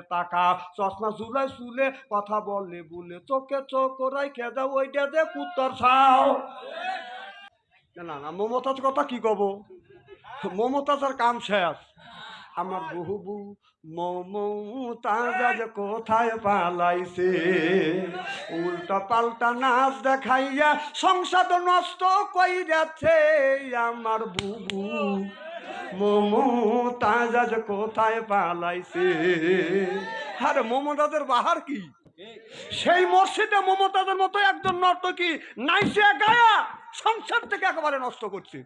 দিকে তাকা, চশমা চুলে চুলে কথা বললে বলে, চোখে চোখ রাইখে দাও, ওইটা দে কুত্তর ছাও। না না মমতাজ কথা কি কব? মমতাজের কাম শেষ। আমার বহুবু মমতাজ কোথায় পালাইছে? উল্টা পাল্টা নাচ দেখাইয়া সংসাদ নষ্ট কইরাছে আমার বুবু মমতাজ তাজাজ কোথায় পালাইছে? আরে মমতাজের বাহার কি? সেই মসজিদে মমতাজের মতো একজন নর্তকী নাইসে গায়া সংসার থেকে একেবারে নষ্ট করছে।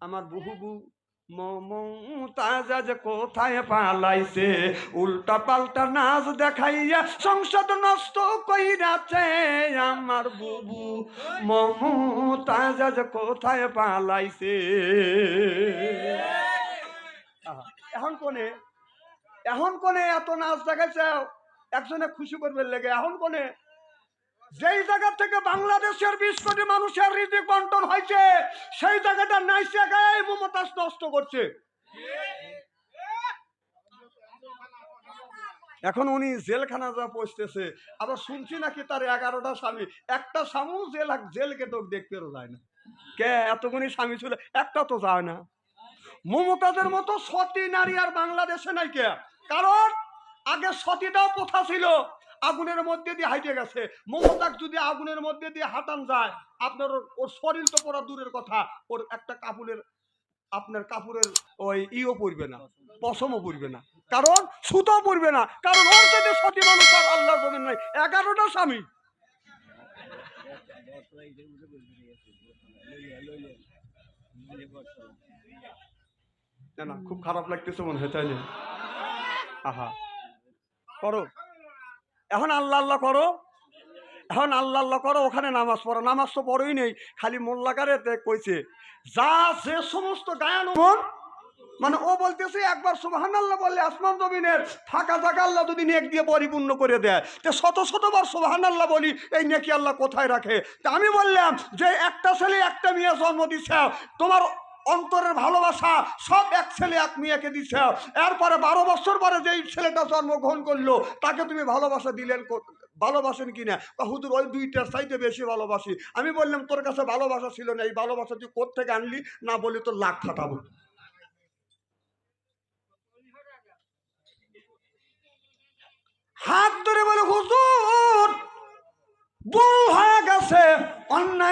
আমার বহুবু মমতাজ কোথায় পালাইছে? উল্টা পাল্টা নাচ দেখাইয়া সংসদ নষ্ট কইরাছে আমার বুবু। মমতাজ কোথায় পালাইছে? এখন কোনে? এখন কোনে এত নাচ দেখাইছে? একজনে খুশি করবে লেগে, এখন কোনে? যেই জায়গা থেকে বাংলাদেশের বিশ কোটি মানুষের হৃদয় বন্টন হয়েছে, সেই জায়গাটা নাইসে গায়ে মমতাজ নষ্ট করছে। এখন উনি জেলখানা যা পৌঁছতেছে, আবার শুনছি নাকি তার এগারোটা স্বামী, একটা স্বামীও জেল জেল কেটে দেখতেও যায় না। কে এতগুনি স্বামী ছিল, একটা তো যায় না। মমতাজের মতো সতী নারী আর বাংলাদেশে নাই কে। কারণ, আগে সতীটাও প্রথা ছিল আগুনের মধ্যে দিয়ে হাইটে গেছে। মমতাক যদি আগুনের মধ্যে দিয়ে হাঁটান যায়, আপনার ওর- শরীর তো পড়া দূরের কথা, ওর একটা কাপড়ের, আপনার কাপড়ের ওই ইও পড়বে না, পশমও পড়বে না। কারণ সুতো পড়বে না, কারণ ওর যদি সতী মানুষ আর আল্লাহ জমিন নাই। এগারোটা স্বামী। খুব খারাপ লাগতেছে মনে হয়, তাই না? আহা। করো। এখন আল্লাহ আল্লাহ করো। এখন আল্লাহ আল্লাহ করো, ওখানে নামাজ পড়ো। নামাজ তো পড়োই নেই, খালি মোল্লাকারে কইছে, যা যে সমস্ত গায়ান মন মানে ও বলতেছে, একবার সুবাহান আল্লাহ বললে আসমান জমিনের ফাঁকা জায়গা আল্লাহ যদি নেক দিয়ে পরিপূর্ণ করে দেয়। তো শত শতবার সুবাহান আল্লাহ বলি, এই নেকি আল্লাহ কোথায় রাখে? তা আমি বললাম, যে একটা ছেলে একটা মেয়ে জন্ম দিছে, তোমার অন্তরের ভালোবাসা, সব এক ছেলে, এক মেয়েকে দিছে। এরপরে বারো বছর পরে যেই ছেলেটা জন্মগ্রহণ করল, তাকে তুমি ভালোবাসা দিলেন কো- ভালোবাসেন কিনা বা হুজুর, ওই দুইটার চাইতে বেশি ভালোবাসি। আমি বললাম, তোর কাছে ভালোবাসা ছিল না, এই ভালোবাসা তুই কোথেকে আনলি? না বলি তোর লাখ ফাটাবো হাত ধরে বলে হুজুর ভুল হয়ে গেছে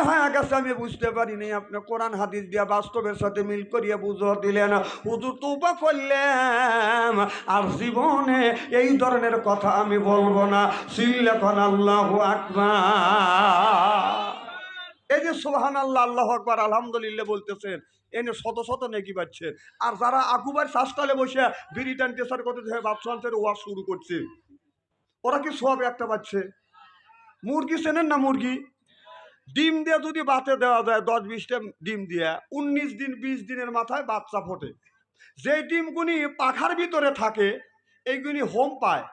অন্যায় হয়ে গেছে, আমি বুঝতে পারিনি। আপনি কোরআন, হাদিস দিয়া বাস্তবের সাথে মিল করিয়া বুঝো, দিলেন, হুজুর তুবা করলাম, আর জীবনে এই ধরনের কথা আমি বলব না। সিল্লেখন আল্লাহ আকবার। এই যে সোহান আল্লাহ আল্লাহ আকবার, আলহামদুলিল্লাহ বলতেছেন এনে শত শত নেকি পাচ্ছেন আর যারা আকুবার শ্বাসকালে বসে বিড়ি টানতেসার করতে বাদশাহের ওয়াজ শুরু করছে। ওরা কি সব একটা পাচ্ছে মুরগি চেনেন না মুরগি? ডিম দিয়ে যদি বাতে দেওয়া যায় দশ বিশটা ডিম দিয়ে, উনিশ দিন, বিশ দিনের মাথায় বাচ্চা ফোটে। যেই ডিমগুনি পাখার ভিতরে থাকে এইগুলি হোম পায়,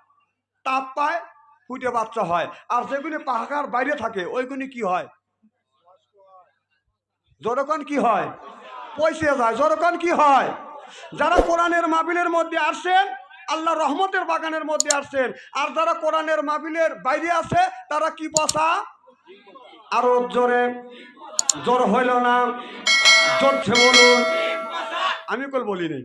তাপ পায়, ফুটে বাচ্চা হয়। আর যেগুলি পাখার বাইরে থাকে ওইগুলি কি হয়? জরকন কি হয়? পয়সে যায়। জরকন কি হয়? যারা কোরআনের মাবিলের মধ্যে আসছেন, আল্লাহ রহমতের বাগানের মধ্যে আসছেন, আর যারা কোরআনের মাবিলের বাইরে আছে, তারা কি বসা? আরও জোরে, জোর হইল না জোরছে বলুন। আমি কল বলি নেই?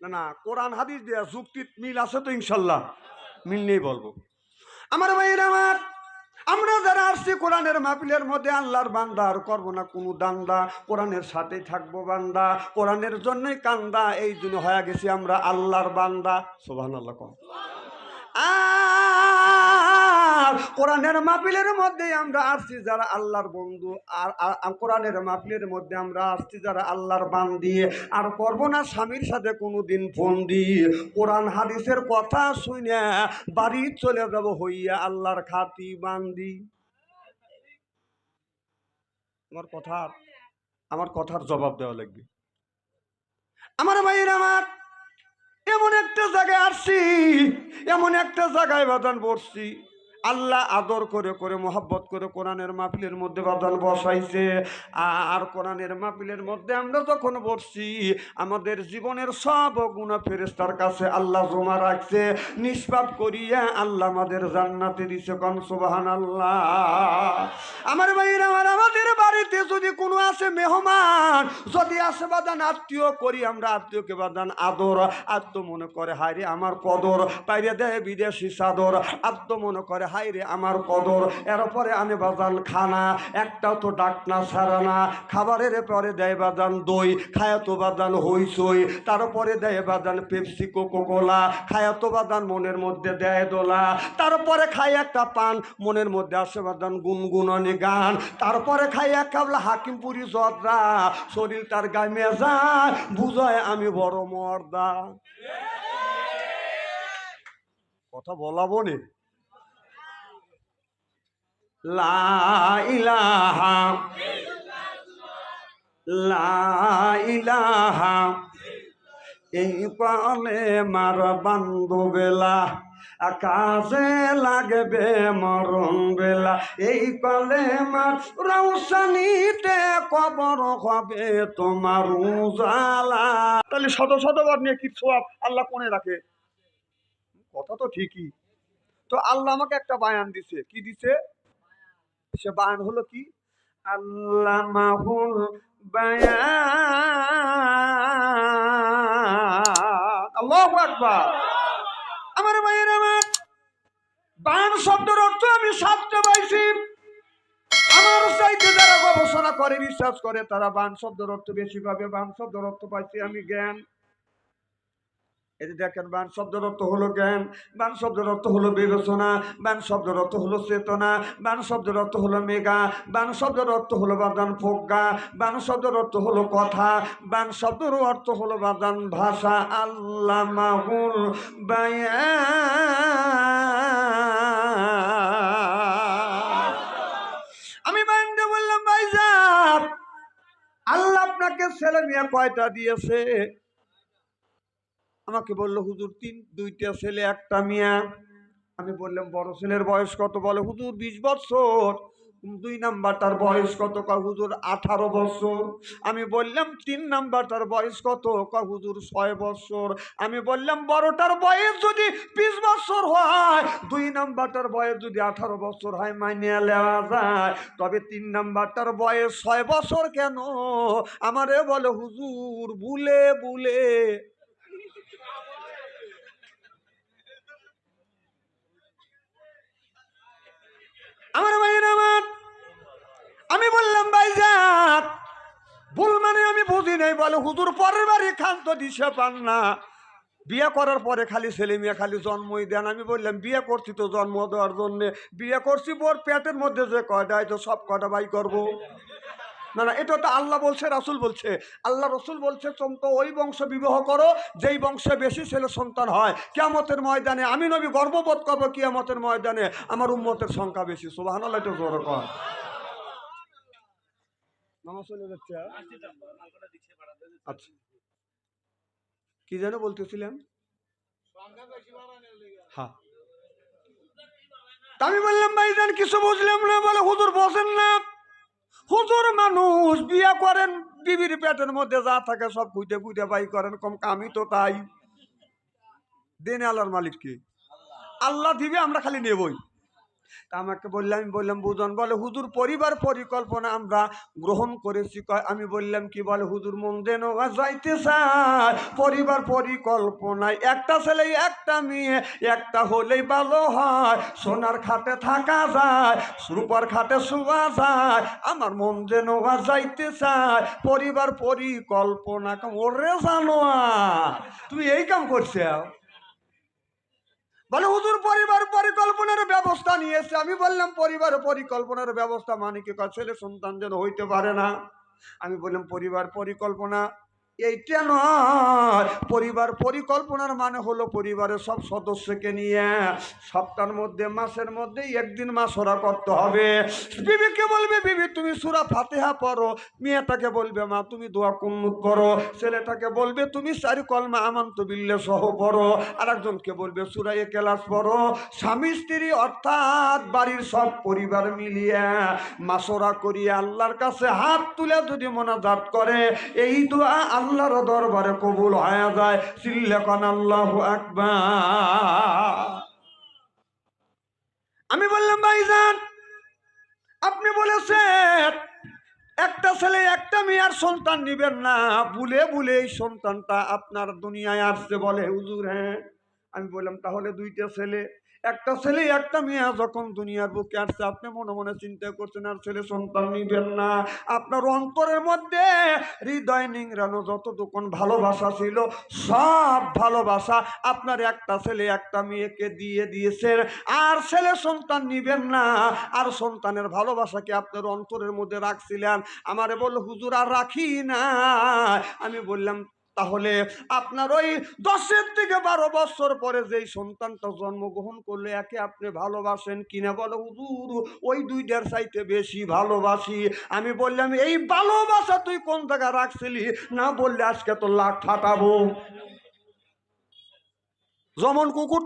না না, কোরআন, হাদিস দেয়া যুক্তি মিল আছে তো ইনশাল্লাহ। মিল নেই বলব। আমার ভাইয়ের আমার, আমরা যারা আসছি কোরআনের মাহফিলের মধ্যে, আল্লাহর বান্দা আর করব না কোনো দান্দা। কোরআনের সাথেই থাকব বান্দা। কোরআনের জন্যই কান্দা, এই জন্য হয়ে গেছি আমরা আল্লাহর বান্দা। সোভান আল্লাহ কম। আর কোরআনের মাহফিলের মধ্যে আমরা আসছি যারা আল্লাহর বন্ধু, আর কোরআনের মাহফিলের মধ্যে আমরা আসছি যারা আল্লাহর বান্দি। আর করব না স্বামীর সাথে কোনো দিন ফোন দিয়ে। কোরআন, হাদিসের কথা শুনে বাড়ি চলে যাব হইয়া আল্লাহর খাতি বান্দি। আমার কথার আমার কথার জবাব দেওয়া লাগবে। আমার ভাইয়ের আমার এমন একটা জায়গায় আসছি এমন একটা জায়গায় বাদান পড়ছি আল্লাহ আদর করে করে, মোহাব্বত করে কোরআনের মাহফিলের মধ্যে বাদান বসাইছে। আর কোরআনের মাহফিলের মধ্যে আমরা যখন বসছি, আমাদের জীবনের সব গুণা ফেরেস্তার কাছে আল্লাহ জমা রাখছে। নিষ্পাপ করিয়া আল্লাহ আমাদের জান্নাতে দিছে, কন সুবাহান আল্লাহ আমার ভাইয়ের, আমার আমাদের বাড়িতে যদি কোনো আসে মেহমান, যদি আসে বাদান আত্মীয় করি, আমরা আত্মীয়কে বাদান আদর। আত্ম মনে করে হায় আমার কদর, পাইরে দেয় বিদেশি চাদর। আত্ম মনে করে হায় রে আমার কদর। এরপরে আনে বাজান খানা, একটাও তো ডাক না, সারা না। খাবারের পরে দেয় বাজান দই খায়াতো বাদান হইসই তারপরে দেয় বাদান পেপসি কোকো কোলা খায়াতো বাদান মনের মধ্যে দেয় দোলা। তারপরে খাই একটা পান, মনের মধ্যে আসে বাদান গুনগুননি গান। তারপরে খাই এক কাবলা হাকিমপুরি জদরা শরীর তার গামে যায় বুঝায় আমি বড় মর্দা। কথা বলাবো নে? লা ইলাহা লা ইলাহা এই পালে মার বান্ধু বেলা, আকাশে লাগবে মরণ বেলা। এই পালে মার রৌশনীতে কবর হবে তোমার উজালা। তাহলে শত শতবার নিয়ে কি আল্লাহ কোনে রাখে? কথা তো ঠিকই। তো আল্লাহ আমাকে একটা বায়ান দিছে। কি দিছে? সে বায়ান হলো কি? আল্লাহ মাহুল বায়ান আল্লাহ আকবার। আমার ভাইয়ের আমার বায়ান শব্দের অর্থ আমি সাতটা পাইছি। আমার চাইতে যারা গবেষণা করে রিসার্চ করে, তারা বান শব্দের অর্থ বেশি পাবে। বান শব্দের অর্থ পাইছি আমি জ্ঞান। যে দেখেন, বান শব্দের অর্থ হলো জ্ঞান, বান শব্দের অর্থ হলো বিবেচনা, বান শব্দের অর্থ হলো চেতনা, বান শব্দের অর্থ হলো মেগা, বান শব্দের অর্থ হলো বাদান প্রজ্ঞা বান শব্দের অর্থ হলো কথা, বান শব্দের অর্থ হলো বাদান ভাষা আল্লাহ মাহুল আমি বাইন্দে বললাম ভাইজান আল্লাহ আপনাকে ছেলে মেয়ে কয়টা দিয়েছে? আমাকে বলল, হুজুর, তিন, দুইটা ছেলে, একটা মিয়া। আমি বললাম, বড় ছেলের বয়স কত? বলে, হুজুর, বিশ বছর দুই নাম্বারটার বয়স কত? ক হুজুর, আঠারো বছর আমি বললাম, তিন নাম্বারটার বয়স কত? ক হুজুর, ছয় বছর আমি বললাম, বড়টার বয়স যদি বিশ বছর হয়, দুই নাম্বারটার বয়স যদি আঠারো বছর হয়, মাইনে নেওয়া যায়। তবে তিন নাম্বারটার বয়স ছয় বছর কেন? আমারে বলে, হুজুর বুলে বুলে আমার ভাইয়ের আমার। আমি বললাম, ভাই যান। ভুল মানে আমি বুঝি নাই, বলে, হুজুর, পরের বাড়ি তো দিশে পান না। বিয়ে করার পরে খালি ছেলে মেয়ে, খালি জন্মই দেন। আমি বললাম, বিয়ে করছি তো জন্ম দেওয়ার জন্যে। বিয়ে করছি, বোর পেটের মধ্যে যে কয়টা তো সব কটা ভাই করব। না না, এটা তো আল্লাহ বলছে, রাসুল বলছে। আল্লাহ রসুল বলছে তোমরা ওই বংশ বিবাহ করো, যেই বংশে বেশি ছেলে সন্তান হয়। কিয়ামতের ময়দানে আমি নবী গর্ববোধ করব কিয়ামতের ময়দানে আমার উম্মতের সংখ্যা বেশি। সুবাহান আল্লাহ একটু জোরে কর আর? আচ্ছা। কি যেন বলতেছিলেন? হ্যাঁ আমি বললাম ভাইজান কিছু বুঝলাম না, বলে, হুজুর বসেন না। হুজুর মানুষ, বিয়ে করেন, বিবির পেটের মধ্যে যা থাকে সব খুঁজে খুঁজে বাই করেন, কম আমি তো তাই। দেনে আল্লাহর মালিককে আল্লাহ দিবে, আমরা খালি নেবই। তা আমাকে বললাম আমি বললাম বুঝন বলে, হুজুর, পরিবার পরিকল্পনা আমরা গ্রহণ করেছি। কয়, আমি বললাম কি? বলে, হুজুর, মন দেন যাইতে চায়। পরিবার পরিকল্পনায় একটা ছেলে, একটা মেয়ে, একটা হলেই ভালো হয়। সোনার খাটে থাকা যায়, রূপার খাটে শোয়া যায়। আমার মন যেন যাইতে চায়। পরিবার পরিকল্পনা, ওরে জানো তুমি এই কাম করছে বলে, হুজুর, পরিবার পরিকল্পনার ব্যবস্থা নিয়েছে। আমি বললাম, পরিবার পরিকল্পনার ব্যবস্থা মানে কি? ছেলে সন্তান যেন হইতে পারে না। আমি বললাম, পরিবার পরিকল্পনা এইটা নয়। পরিবার পরিকল্পনার মানে হলো পরিবারের সব সদস্যকে নিয়ে সপ্তাহের মধ্যে, মাসের মধ্যে একদিন মাসরা করতে হবে। বিবিকে বলবে, বিবি, তুমি সুরা ফাতেহা পড়ো। মেয়েটাকে বলবে, মা, তুমি দোয়া কুন্নুত করো। ছেলেটাকে বলবে, তুমি সারি কলমা আমান্ত বিল্লে সহ পড়ো। আর একজনকে বলবে, সুরা এ ক্লাস পড়ো। স্বামী, স্ত্রী অর্থাৎ বাড়ির সব পরিবার মিলিয়ে মাসরা করিয়ে আল্লাহর কাছে হাত তুলে যদি মোনাজাত করে, এই দোয়া আল্লাহর দরবারে কবুল হয়ে যায়। সিল্লেকন আল্লাহ আকবার। আমি বললাম, ভাইজান, আপনি বলেছেন, একটা ছেলে একটা মেয়ের সন্তান নিবেন না। ভুলে ভুলে এই সন্তানটা আপনার দুনিয়ায় আসছে বলে, হুজুর হ্যাঁ? আমি বললাম, তাহলে দুইটা ছেলে একটা ছেলে, একটা মেয়ে যখন দুনিয়ার বুকে আসছে, আপনি মনে মনে চিন্তা করছেন, আর ছেলে সন্তান নিবেন না। আপনার অন্তরের মধ্যে হৃদয় নিংড়ানো যত দোকান ভালোবাসা ছিল, সব ভালোবাসা আপনার একটা ছেলে, একটা মেয়েকে দিয়ে দিয়েছেন। আর ছেলে সন্তান নিবেন না। আর সন্তানের ভালোবাসাকে আপনার অন্তরের মধ্যে রাখছিলেন। আমারে বলল, হুজুর, আর রাখি না। আমি বললাম তাহলে আপনার ওই দশের থেকে বারো বছর পরে যেই সন্তানটা জন্মগ্রহণ করলে, একে আপনি ভালোবাসেন কিনা? বলো, হুজুর, ওই দুইটার চাইতে বেশি ভালোবাসি। আমি বললাম, এই ভালোবাসা তুই কোন জায়গায় রাখছিলি? না বললে আজকে তো লাখ ফাটাবো। যেমন কুকুর